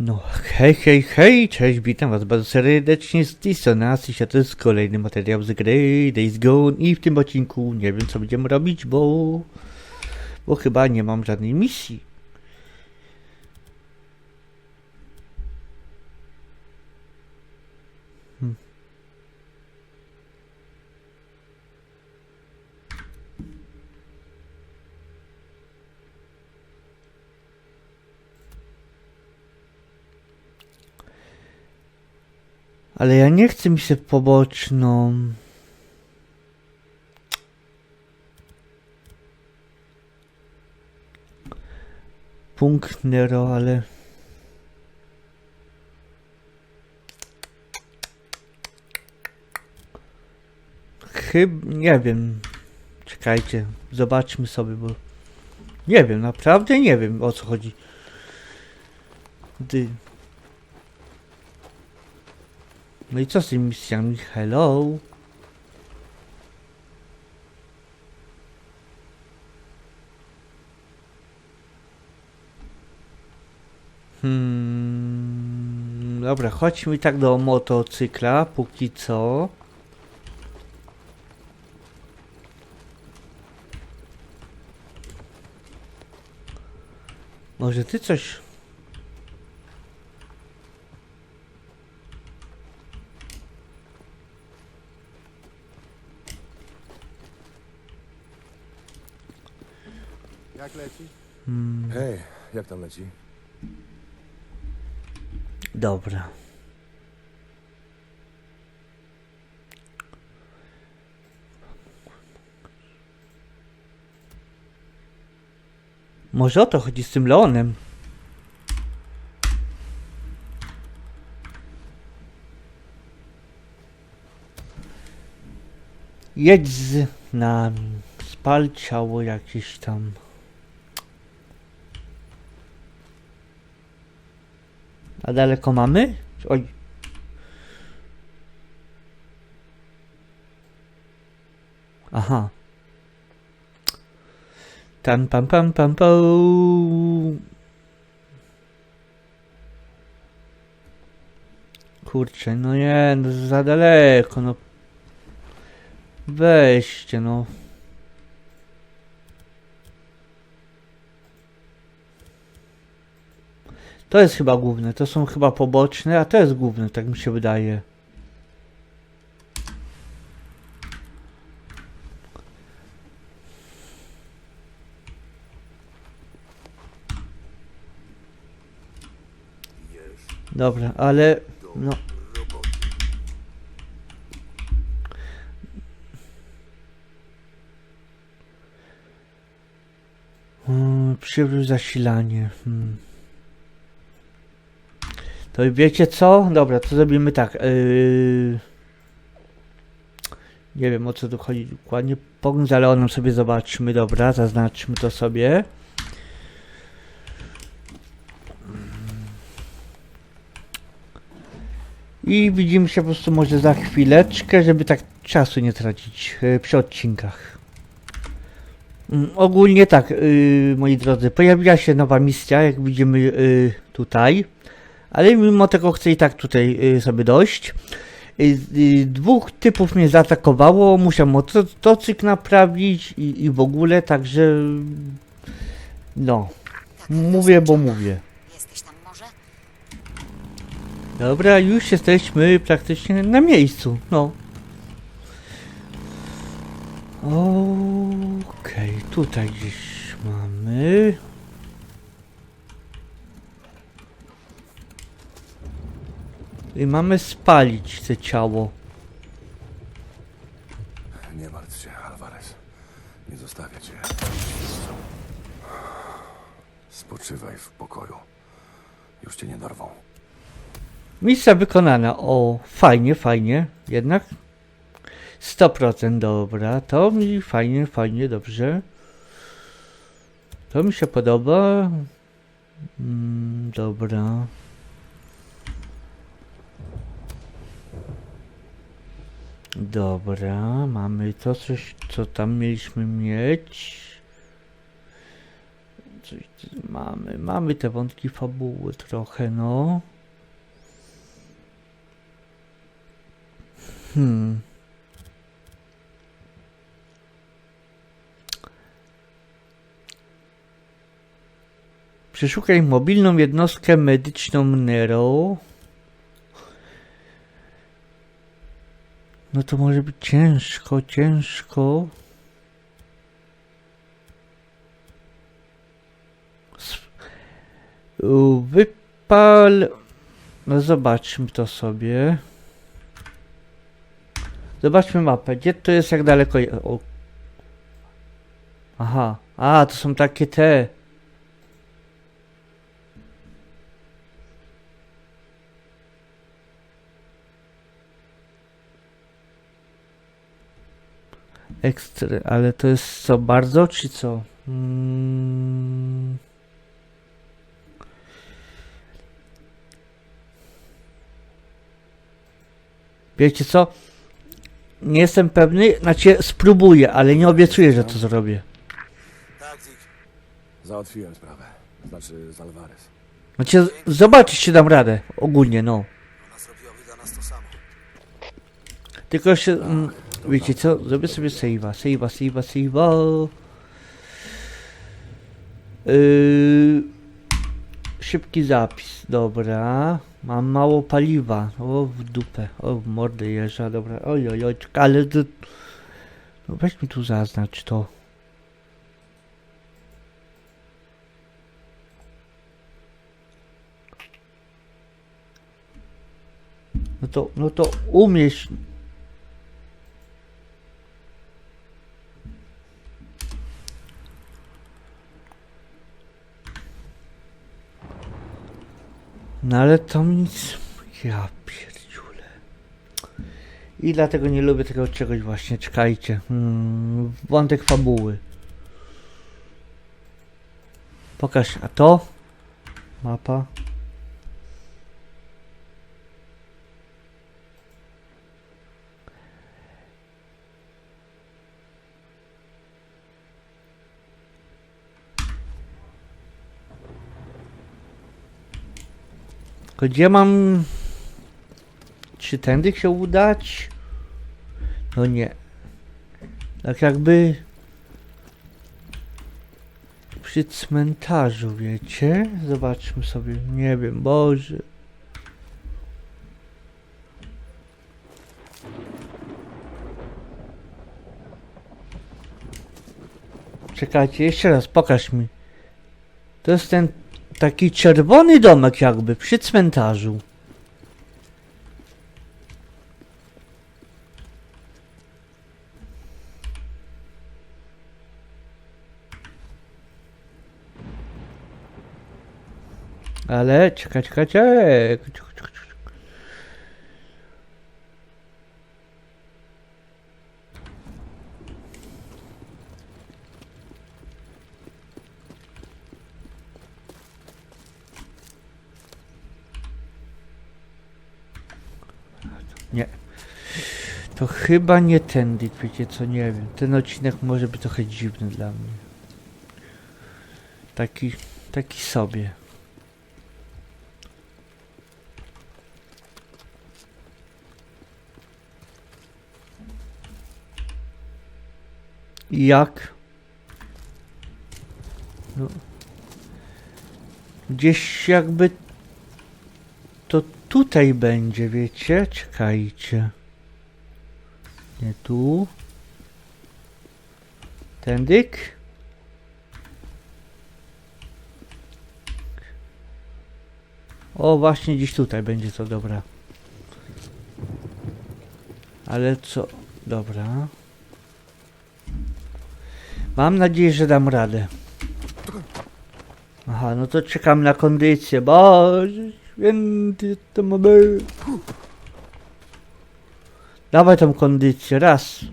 No, hej, hej, hej, cześć, witam was bardzo serdecznie z tej strony to jest kolejny materiał z gry Days Gone i w tym odcinku nie wiem co będziemy robić, bo... bo chyba nie mam żadnej misji. Ale ja nie chcę mi się poboczną. Punkt Nero, ale... Chyb... nie wiem. Czekajcie, zobaczmy sobie, bo... Nie wiem, naprawdę nie wiem o co chodzi. No i co z tymi misjami? Hello? Hmm, dobra, chodźmy tak do motocykla, póki co. Może ty coś... Hej, jak tam leci? dobra. Może o to chodzi z tym Leonem. Jedź z nami. Spal ciało jakieś tam. A daleko mamy? Oj. Aha. Tam pam pam pam pam. Kurczę, no nie, no za daleko, no. Weźcie, no. To jest chyba główne, to są chyba poboczne, a to jest główne, tak mi się wydaje. Dobra, ale no. Hmm, przywróć zasilanie. Hmm. To wiecie co? Dobra, to zrobimy tak. Yy... Nie wiem o co tu chodzi dokładnie. Pogląd za Leonem sobie zobaczmy. Dobra, zaznaczmy to sobie. I widzimy się po prostu może za chwileczkę, żeby tak czasu nie tracić yy, przy odcinkach. Mm, Ogólnie tak, yy, moi drodzy, pojawiła się nowa misja, jak widzimy yy, tutaj. Ale mimo tego chcę i tak tutaj y, sobie dojść. Y, y, dwóch typów mnie zaatakowało, musiałem motocykl naprawić i, i w ogóle, także no, mówię, bo mówię. Dobra, już jesteśmy praktycznie na miejscu, no. Okej, tutaj gdzieś mamy. I mamy spalić te ciało. Nie martw się, Alvarez. Nie zostawię cię. Spoczywaj w pokoju. Już cię nie dorwą. Misja wykonana. O, fajnie, fajnie. Jednak 100% dobra. To mi fajnie, fajnie, dobrze. To mi się podoba. Mm, dobra. Dobra, mamy to coś, co tam mieliśmy mieć. coś mamy. Mamy te wątki fabuły trochę, no. Hmm. Przeszukaj mobilną jednostkę medyczną Nero. No to może być ciężko, ciężko. Wypal. No zobaczmy to sobie. Zobaczmy mapę. Gdzie to jest, jak daleko. O. Aha. A, to są takie te. Ekstra, ale to jest co, bardzo czy co? Mm. Wiecie co? Nie jestem pewny, znaczy spróbuję, ale nie obiecuję, że to zrobię. Tak. Załatwiłem sprawę. Znaczy z Alvarez. Znaczy, zobaczyć czy dam radę, ogólnie, no. Ona zrobiłaby dla nas to samo. Tylko się, mm, wiecie co, zrobię sobie save'a, save'a, save'a, save'a. Yy, szybki zapis, dobra. Mam mało paliwa, o w dupę, o w mordę jeża, dobra, oj, oj, oj, ale to... No weź mi tu zaznacz to. No to, no to umieść No ale to nic. Ja pierdziule. I dlatego nie lubię tego czegoś właśnie. Czekajcie. Hmm, wątek fabuły. Pokaż, a to? Mapa. Gdzie mam... Czy tędy się udać? No nie. Tak jakby... Przy cmentarzu, wiecie? Zobaczmy sobie. Nie wiem, Boże. Czekajcie, jeszcze raz, pokaż mi. To jest ten taki czerwony domek jakby przy cmentarzu. Ale czekaj, czekaj, czekaj. Nie. To chyba nie tędy, wiecie co, nie wiem. Ten odcinek może być trochę dziwny dla mnie. Taki, taki sobie. Jak? No. Gdzieś jakby to tutaj będzie, wiecie? Czekajcie. Nie tu. Tędyk. O, właśnie gdzieś tutaj będzie to, dobra. Ale co? Dobra. Mam nadzieję, że dam radę. Aha, no to czekam na kondycję. Boże święty, to ma być. Dawaj tą kondycję, raz.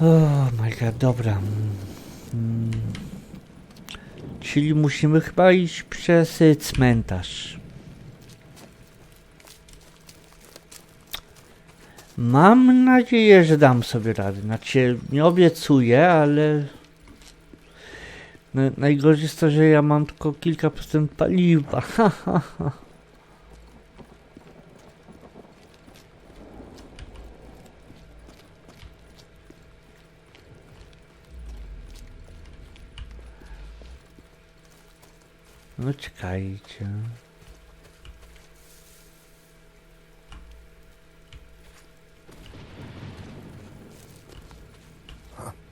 Oh my god, dobra. Mm. Czyli musimy chyba iść przez y, cmentarz. Mam nadzieję, że dam sobie radę. Znaczy, nie obiecuję, ale... Na- Najgorzej jest to, że ja mam tylko kilka procent paliwa. No czekajcie.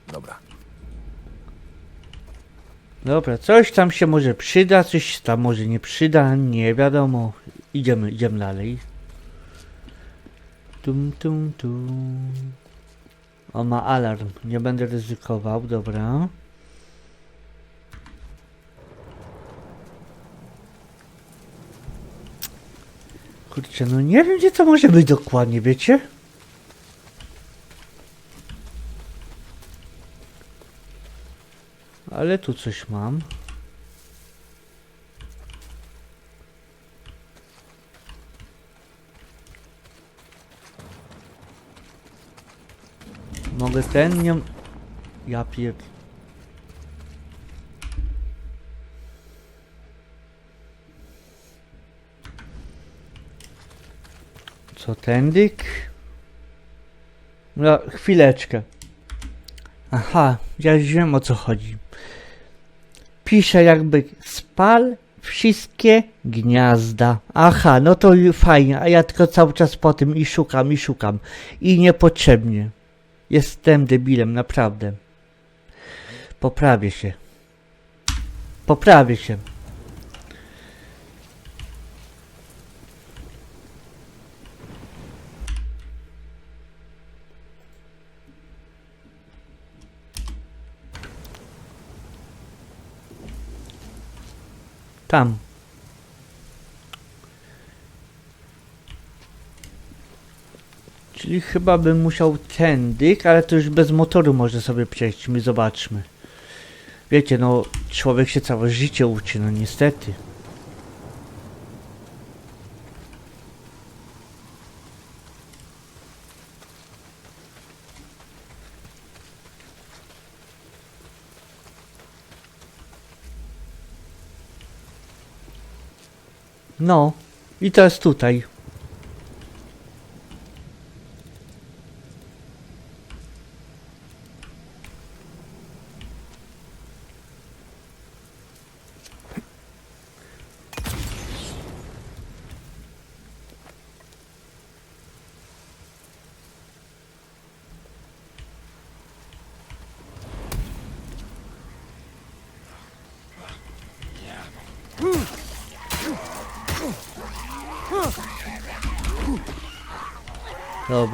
Dobra. Dobra, coś tam się może przyda, coś tam może nie przyda, nie wiadomo. Idziemy, idziemy dalej. Tum, tum, tum. On ma alarm, nie będę ryzykował, dobra. Kurczę, no nie wiem gdzie to może być dokładnie, wiecie? Ale tu coś mam. Mogę ten nie... Ja pier... Co tędyk? No, chwileczkę. Aha, ja już wiem o co chodzi. Pisze jakby spal wszystkie gniazda. Aha, no to fajnie, a ja tylko cały czas po tym i szukam, i szukam. I niepotrzebnie. Jestem debilem, naprawdę. Poprawię się. Poprawię się. Tam. Czyli chyba bym musiał tędy, ale to już bez motoru może sobie przejść. My zobaczmy. Wiecie, no człowiek się całe życie uczy, no niestety. No, i to jest tutaj.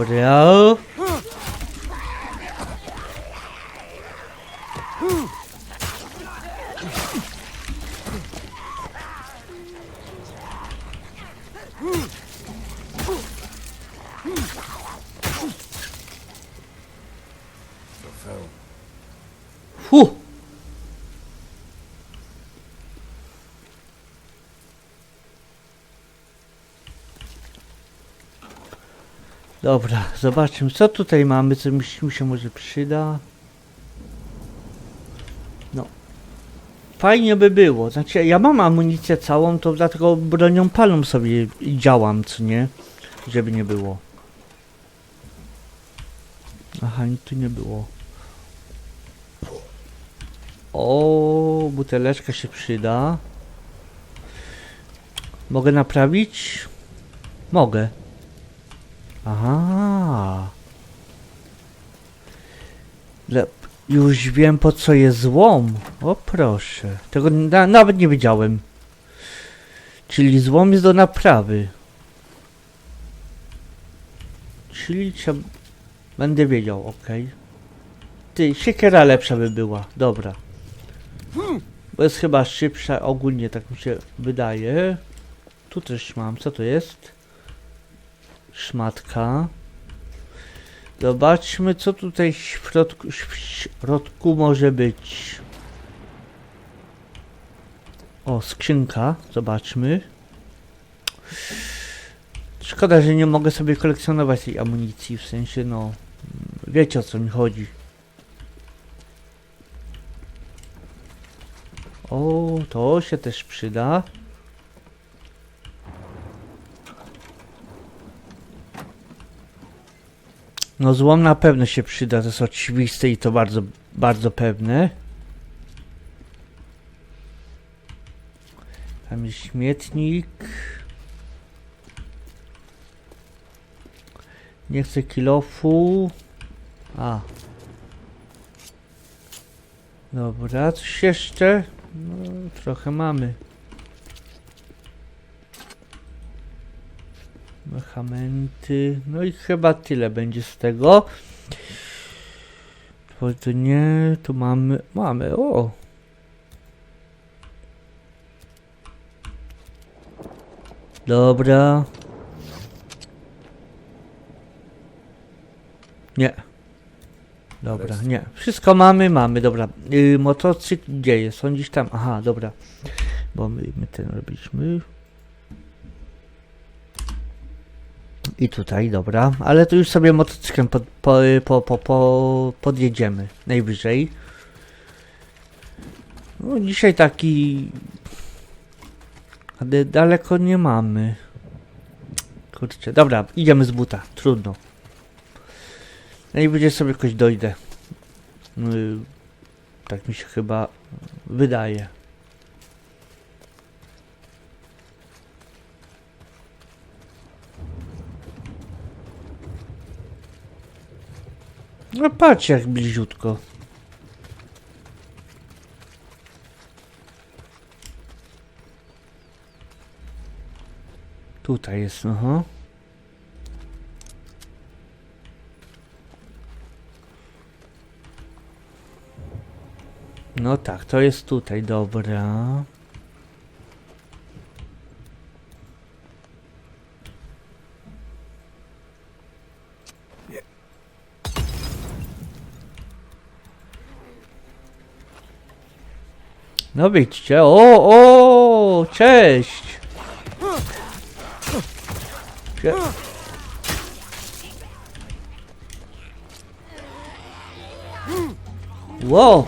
Dobra. Trofeum. Dobra, zobaczmy co tutaj mamy, co mi, się- może przyda. No. Fajnie by było. Znaczy, ja mam amunicję całą, to dlatego bronią palą sobie działam, co nie? Żeby nie było. Aha, nic tu nie było. O, buteleczka się przyda. Mogę naprawić? Mogę. Aha. Le już wiem po co jest złom. O proszę. Tego na nawet nie wiedziałem. Czyli złom jest do naprawy. Czyli trzeba... Będę wiedział, ok. Ty, siekiera lepsza by była. Dobra. Bo jest chyba szybsza, ogólnie tak mi się wydaje. Tu też mam, co to jest? Szmatka. Zobaczmy, co tutaj w środku, w środku może być. O, skrzynka. Zobaczmy. Szkoda, że nie mogę sobie kolekcjonować tej amunicji, w sensie, no... Wiecie o co mi chodzi. O, to się też przyda. No złom na pewno się przyda, to jest oczywiste i to bardzo, bardzo pewne. Tam jest śmietnik. Nie chcę kilofu. A. Dobra, coś jeszcze? No, trochę mamy. Mechamenty. No i chyba tyle będzie z tego. To, nie, tu mamy, mamy, o. Dobra. Nie. Dobra, nie. Wszystko mamy, mamy, dobra. Yy, motocykl gdzie jest? On gdzieś tam. Aha, dobra. Bo my, my ten robiliśmy. I tutaj, dobra. Ale tu już sobie motocyklem pod, po, po, po, po, podjedziemy. Najwyżej. No, dzisiaj taki... Ale daleko nie mamy. Kurczę, dobra, idziemy z buta. Trudno. Najwyżej sobie jakoś dojdę. Yy, tak mi się chyba wydaje. No patrz jak bliziutko. Tutaj jest, aha. No tak, to jest tutaj, dobra. No widzicie, o, o, cześć! Wow!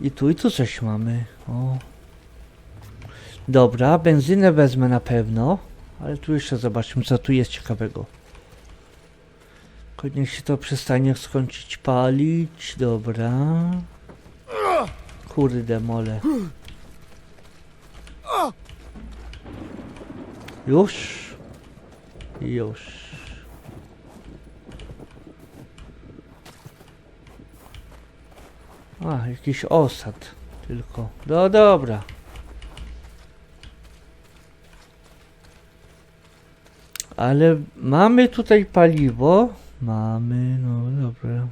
I tu i tu coś mamy. O. Dobra, benzynę wezmę na pewno. Ale tu jeszcze zobaczmy, co tu jest ciekawego. Niech się to przestanie skończyć palić. Dobra. Kurde mole. Już. Już. A, jakiś osad tylko. No dobra. Ale mamy tutaj paliwo. Mamy, no dobra.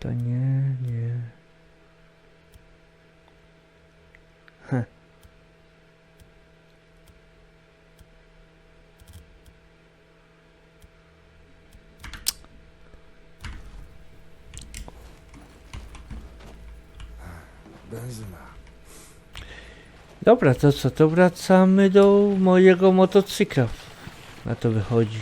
To nie, nie. Heh. Benzyna. Dobra, to co, to wracamy do mojego motocykla. Na to wychodzi.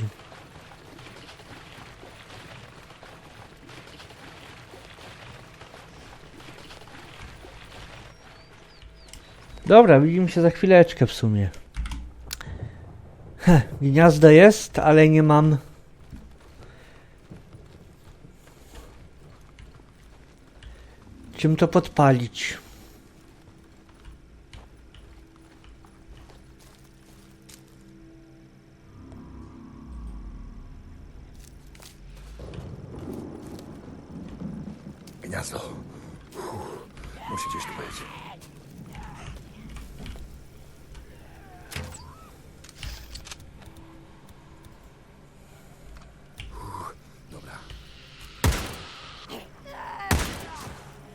Dobra, widzimy się za chwileczkę w sumie. Heh, gniazdo jest, ale nie mam... Czym to podpalić? gniazdo. Uff, musi gdzieś tu być. Uff, Dobra.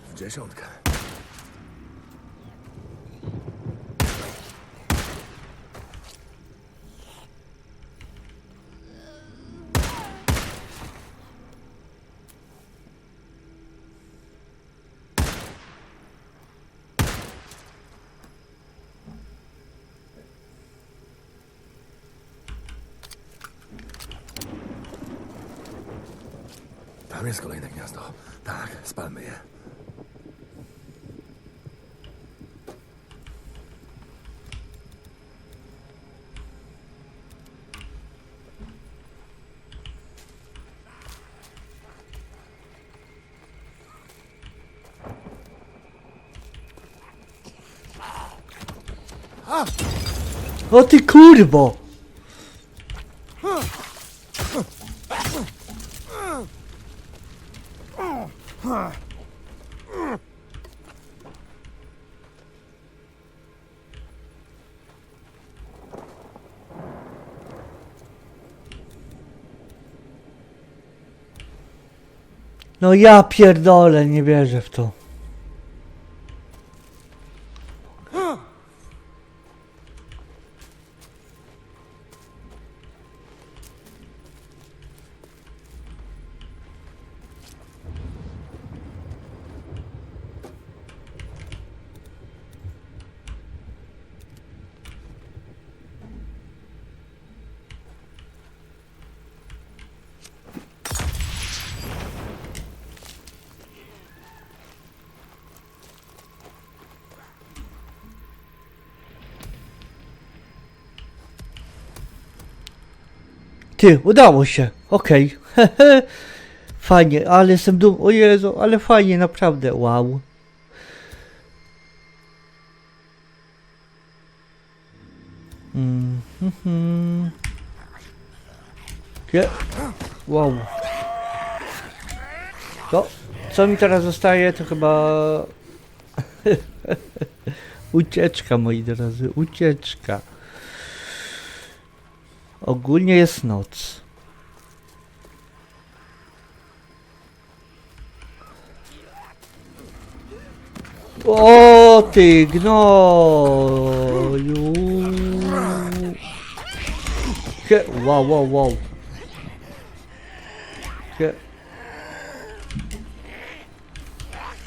W dziesiątkę. Tam jest kolejne gniazdo. Tak, spalmy je. O ty kurbo! No ja pierdolę, nie wierzę w to. Ty, udało się. Okej. Okay. fajnie, ale jestem dum. O Jezu, ale fajnie, naprawdę. Wow. Mm, mhm. Gdzie? Wow. To, co mi teraz zostaje, to chyba... ucieczka, moi drodzy, ucieczka. Ogólnie jest noc. O ty gnoju. Kie, wow, wow, wow. Kie.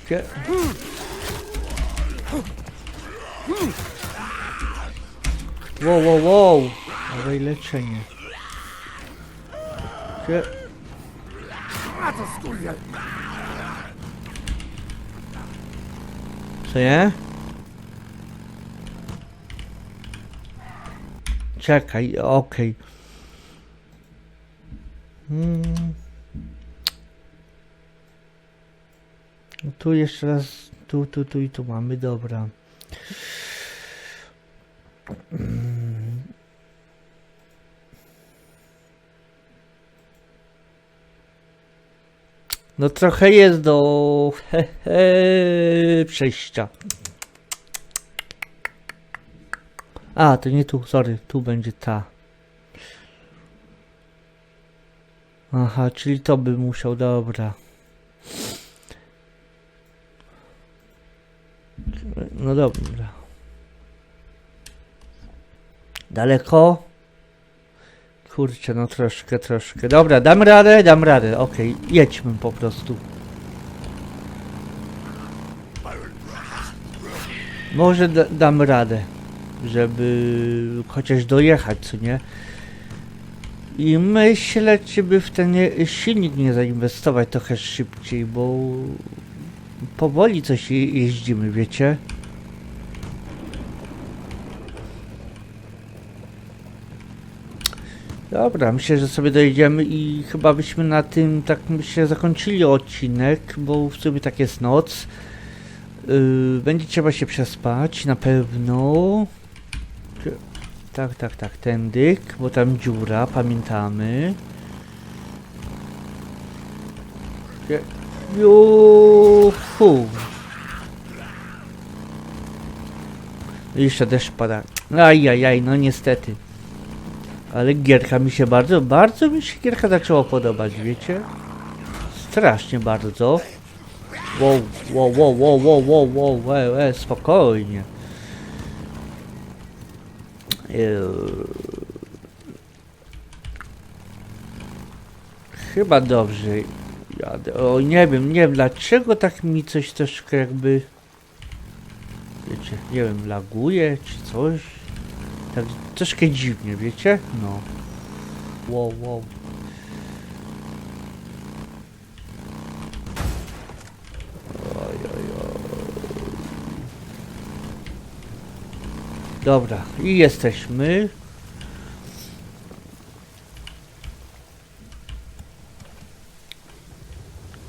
Kie. Wow, wow, wow. Dawaj leczenie. Kie. A to skurwiel! Co nie? Czekaj, okej. Hmm. No tu jeszcze raz, tu, tu, tu i tu mamy, dobra. Mm. No trochę jest do he, he, przejścia. A, to nie tu, sorry, tu będzie ta. Aha, czyli to by musiał, dobra. No dobra. Daleko? Kurczę, no troszkę, troszkę. Dobra, dam radę, dam radę. Okej, jedźmy po prostu. Może da, dam radę, żeby chociaż dojechać, co nie? I myślę, czy by w ten silnik nie zainwestować trochę szybciej, bo powoli coś je- jeździmy, wiecie? Dobra, myślę, że sobie dojedziemy i chyba byśmy na tym, tak myślę, zakończyli odcinek, bo w sumie tak jest noc. Yy, będzie trzeba się przespać, na pewno. Tak, tak, tak, tędy, bo tam dziura, pamiętamy. Juhu. Jeszcze deszcz pada. Ajajaj, no niestety. Ale gierka mi się bardzo, bardzo mi się gierka zaczęła podobać, wiecie? Strasznie bardzo. Wow, wow, wow, wow, wow, wow, wow, wow, e, spokojnie. Eee. Chyba dobrze jadę. O, nie wiem, nie wiem dlaczego tak mi coś troszkę jakby... Wiecie, nie wiem, laguje czy coś. Tak troszkę dziwnie, wiecie? No. Wow, wow. Dobra, i jesteśmy.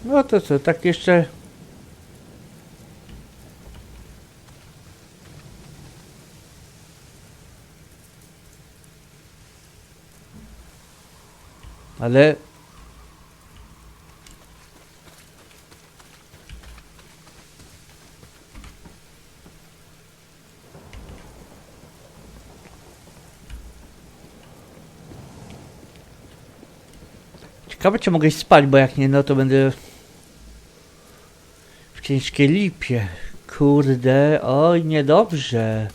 No to co, tak jeszcze. Ale. Ciekawe czy mogę spać, bo jak nie, no to będę w ciężkiej lipie. Kurde, oj, niedobrze.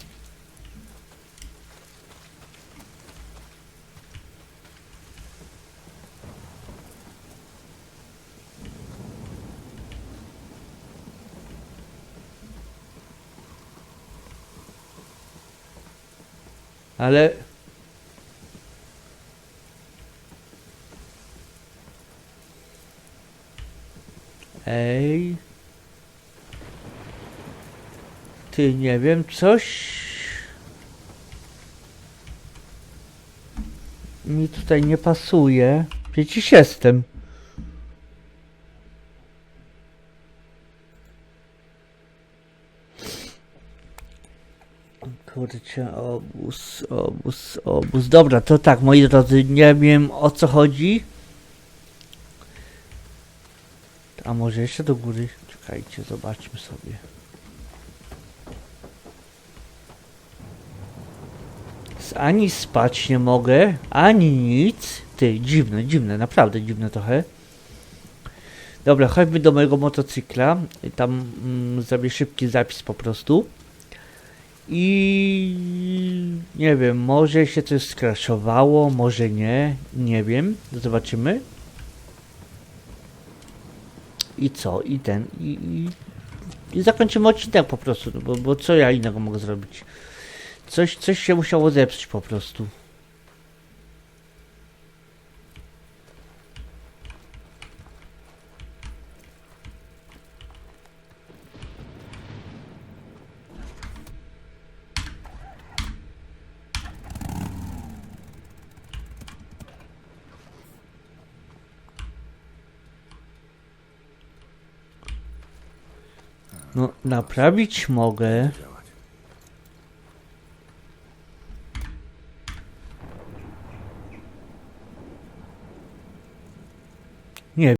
Ale... Ej... Ty, nie wiem, coś... Mi tutaj nie pasuje. Przecież jestem. Kurczę, obóz, obóz, obóz. Dobra, to tak, moi drodzy, nie wiem o co chodzi. A może jeszcze do góry? Czekajcie, zobaczmy sobie. Ani spać nie mogę, ani nic. Ty, dziwne, dziwne, naprawdę dziwne trochę. Dobra, chodźmy do mojego motocykla. Tam mm, zrobię szybki zapis po prostu. I nie wiem, może się coś skraszowało, może nie, nie wiem, zobaczymy. I co? I ten, i, i, i zakończymy odcinek po prostu, bo, bo co ja innego mogę zrobić? Coś, coś się musiało zepsuć po prostu. No, naprawić mogę. działać.